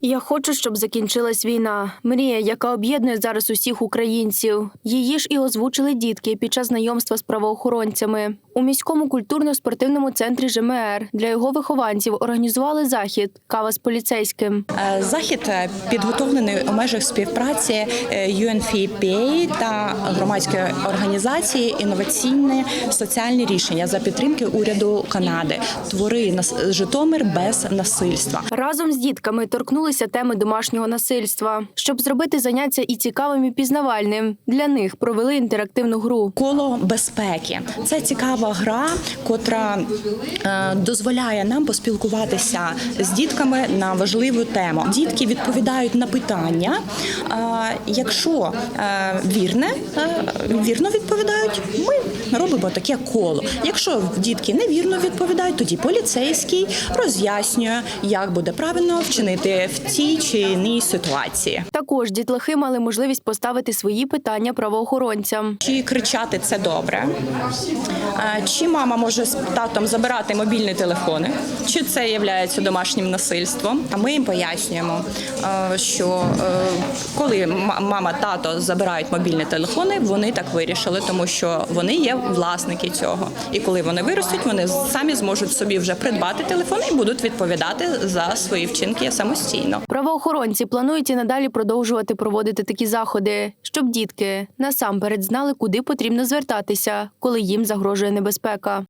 Я хочу, щоб закінчилась війна. Мрія, яка об'єднує зараз усіх українців. Її ж і озвучили дітки під час знайомства з правоохоронцями. У міському культурно-спортивному центрі ЖМР для його вихованців організували захід Кава з поліцейським. Е, Захід е, підготовлений у межах співпраці е, UNFPA та громадської організації інноваційне соціальні рішення за підтримки уряду Канади. Твори нас- Житомир без насильства. Разом з дітками торкнулися теми домашнього насильства. Щоб зробити заняття і цікавим, і пізнавальним. Для них провели інтерактивну гру. Коло безпеки це цікава гра, котра е, дозволяє нам поспілкуватися з дітками на важливу тему. Дітки відповідають на питання. Е, якщо е, вірне, вірно відповідають, ми робимо таке коло. Якщо дітки невірно відповідають, тоді поліцейський роз'яснює, як буде правильно вчинити в цій чи іній ситуації. Також дітлахи мали можливість поставити свої питання правоохоронцям. Чи кричати це добре? Чи мама може з татом забирати мобільні телефони? Чи це є домашнім насильством? А ми їм пояснюємо, що е, коли мама, тато забирають мобільні телефони, вони так вирішили, тому що вони є власники цього. І коли вони виростуть, вони самі зможуть собі вже придбати телефон і будуть відповідати за свої вчинки самостійно. Правоохоронці планують і надалі продовжувати проводити такі заходи, щоб дітки насамперед знали, куди потрібно звертатися, коли їм загрожує небезпека.